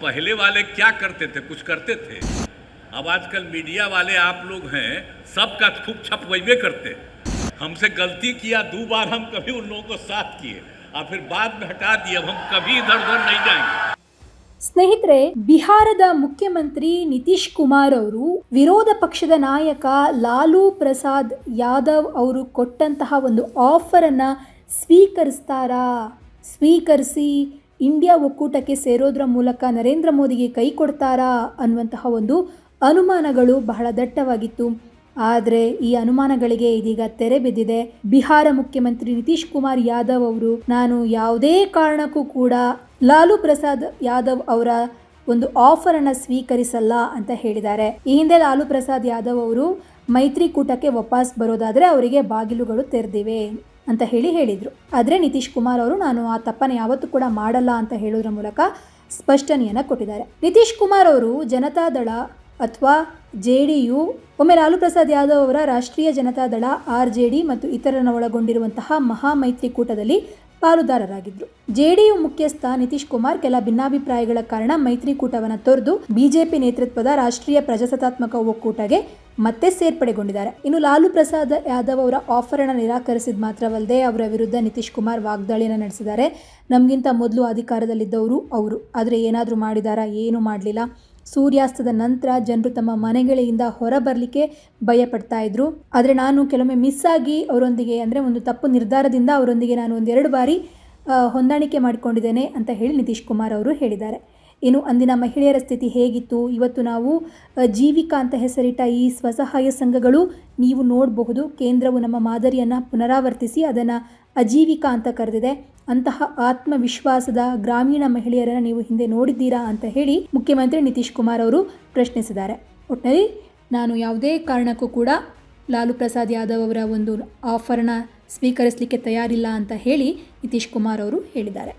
पहले वाले क्या करते थे कुछ करते थे अब आजकल मीडिया वाले आप लोग हैं सबका खूब छपवैबे करते हमसे गलती किया दो बार हम कभी उन लोगों को साथ किए और फिर बाद में हटा दिए अब हम कभी इधर उधर नहीं जाएंगे ಸ್ನೇಹಿತರೆ ಬಿಹಾರದ ಮುಖ್ಯಮಂತ್ರಿ ನಿತೀಶ್ ಕುಮಾರ್ ಅವರು ವಿರೋಧ ಪಕ್ಷದ ನಾಯಕ ಲಾಲೂ ಪ್ರಸಾದ್ ಯಾದವ್ ಅವರು ಕೊಟ್ಟಂತಹ ಒಂದು ಆಫರನ್ನು ಸ್ವೀಕರಿಸ್ತಾರಾ ಸ್ವೀಕರಿಸಿ ಇಂಡಿಯಾ ಒಕ್ಕೂಟಕ್ಕೆ ಸೇರೋದ್ರ ಮೂಲಕ ನರೇಂದ್ರ ಮೋದಿಗೆ ಕೈ ಕೊಡ್ತಾರಾ ಅನ್ನುವಂತಹ ಒಂದು ಅನುಮಾನಗಳು ಬಹಳ ದಟ್ಟವಾಗಿತ್ತು. ಆದರೆ ಈ ಅನುಮಾನಗಳಿಗೆ ಇದೀಗ ತೆರೆ ಬಿದ್ದಿದೆ. ಬಿಹಾರ ಮುಖ್ಯಮಂತ್ರಿ ನಿತೀಶ್ ಕುಮಾರ್ ಯಾದವ್ ಅವರು, ನಾನು ಯಾವುದೇ ಕಾರಣಕ್ಕೂ ಕೂಡ ಲಾಲು ಪ್ರಸಾದ್ ಯಾದವ್ ಅವರ ಒಂದು ಆಫರ್ ಅನ್ನ ಸ್ವೀಕರಿಸಲ್ಲ ಅಂತ ಹೇಳಿದ್ದಾರೆ. ಈ ಹಿಂದೆ ಲಾಲು ಪ್ರಸಾದ್ ಯಾದವ್ ಅವರು ಮೈತ್ರಿಕೂಟಕ್ಕೆ ವಾಪಸ್ ಬರೋದಾದರೆ ಅವರಿಗೆ ಬಾಗಿಲುಗಳು ತೆರೆದಿವೆ. ಅಂತ ಹೇಳಿ ಹೇಳಿದರು. ಆದರೆ ನಿತೀಶ್ ಕುಮಾರ್ ಅವರು, ನಾನು ಆ ತಪ್ಪನ್ನು ಯಾವತ್ತೂ ಕೂಡ ಮಾಡಲ್ಲ ಅಂತ ಹೇಳೋದ್ರ ಮೂಲಕ ಸ್ಪಷ್ಟನೆಯನ್ನು ಕೊಟ್ಟಿದ್ದಾರೆ. ನಿತೀಶ್ ಕುಮಾರ್ ಅವರು ಜನತಾದಳ ಅಥವಾ ಜೆ ಡಿ ಯು, ಒಮ್ಮೆ ಲಾಲು ಪ್ರಸಾದ್ ಯಾದವ್ ಅವರ ರಾಷ್ಟ್ರೀಯ ಜನತಾದಳ ಆರ್ ಜೆ ಡಿ ಮತ್ತು ಇತರರನ್ನು ಒಳಗೊಂಡಿರುವಂತಹ ಮಹಾ ಮೈತ್ರಿಕೂಟದಲ್ಲಿ ಪಾಲುದಾರರಾಗಿದ್ದರು ಜೆ ಡಿ ಯು ಮುಖ್ಯಸ್ಥ ನಿತೀಶ್ ಕುಮಾರ್ ಕೆಲ ಭಿನ್ನಾಭಿಪ್ರಾಯಗಳ ಕಾರಣ ಮೈತ್ರಿಕೂಟವನ್ನು ತೊರೆದು ಬಿಜೆಪಿ ನೇತೃತ್ವದ ರಾಷ್ಟ್ರೀಯ ಪ್ರಜಾಸತ್ತಾತ್ಮಕ ಒಕ್ಕೂಟಗೆ ಮತ್ತೆ ಸೇರ್ಪಡೆಗೊಂಡಿದ್ದಾರೆ. ಇನ್ನು ಲಾಲು ಪ್ರಸಾದ್ ಯಾದವ್ ಅವರ ಆಫರ್ ಅನ್ನು ನಿರಾಕರಿಸಿದ ಮಾತ್ರವಲ್ಲದೆ ಅವರ ವಿರುದ್ಧ ನಿತೀಶ್ ಕುಮಾರ್ ವಾಗ್ದಾಳಿಯನ್ನು ನಡೆಸಿದ್ದಾರೆ. ನಮಗಿಂತ ಮೊದಲು ಅಧಿಕಾರದಲ್ಲಿದ್ದವರು ಅವರು. ಆದರೆ ಏನಾದರೂ ಮಾಡಿದಾರಾ, ಏನು ಮಾಡಲಿಲ್ಲ. ಸೂರ್ಯಾಸ್ತದ ನಂತರ ಜನರು ತಮ್ಮ ಮನೆಗಳಿಂದ ಹೊರಬರಲಿಕ್ಕೆ ಭಯ ಪಡ್ತಾ ಇದ್ರು. ಆದರೆ ನಾನು ಕೆಲವೊಮ್ಮೆ ಮಿಸ್ ಆಗಿ ಅವರೊಂದಿಗೆ ಅಂದರೆ ಒಂದು ತಪ್ಪು ನಿರ್ಧಾರದಿಂದ ಅವರೊಂದಿಗೆ ನಾನು ಒಂದೆರಡು ಬಾರಿ ಹೊಂದಾಣಿಕೆ ಮಾಡಿಕೊಂಡಿದ್ದೇನೆ ಅಂತ ಹೇಳಿ ನಿತೀಶ್ ಕುಮಾರ್ ಅವರು ಹೇಳಿದ್ದಾರೆ. ಇನ್ನು ಅಂದಿನ ಮಹಿಳೆಯರ ಸ್ಥಿತಿ ಹೇಗಿತ್ತು? ಇವತ್ತು ನಾವು ಜೀವಿಕಾ ಅಂತ ಹೆಸರಿಟ್ಟ ಈ ಸ್ವಸಹಾಯ ಸಂಘಗಳು ನೀವು ನೋಡಬಹುದು. ಕೇಂದ್ರವು ನಮ್ಮ ಮಾದರಿಯನ್ನು ಪುನರಾವರ್ತಿಸಿ ಅದನ್ನು ಅಜೀವಿಕಾ ಅಂತ ಕರೆದಿದೆ. ಅಂತಹ ಆತ್ಮವಿಶ್ವಾಸದ ಗ್ರಾಮೀಣ ಮಹಿಳೆಯರನ್ನು ನೀವು ಹಿಂದೆ ನೋಡಿದ್ದೀರಾ ಅಂತ ಹೇಳಿ ಮುಖ್ಯಮಂತ್ರಿ ನಿತೀಶ್ ಕುಮಾರ್ ಅವರು ಪ್ರಶ್ನಿಸಿದ್ದಾರೆ. ಒಟ್ಟಿನಲ್ಲಿ ನಾನು ಯಾವುದೇ ಕಾರಣಕ್ಕೂ ಕೂಡ ಲಾಲು ಪ್ರಸಾದ್ ಯಾದವ್ ಅವರ ಒಂದು ಆಫರ್ನ ಸ್ವೀಕರಿಸಲಿಕ್ಕೆ ತಯಾರಿಲ್ಲ ಅಂತ ಹೇಳಿ ನಿತೀಶ್ ಕುಮಾರ್ ಅವರು ಹೇಳಿದ್ದಾರೆ.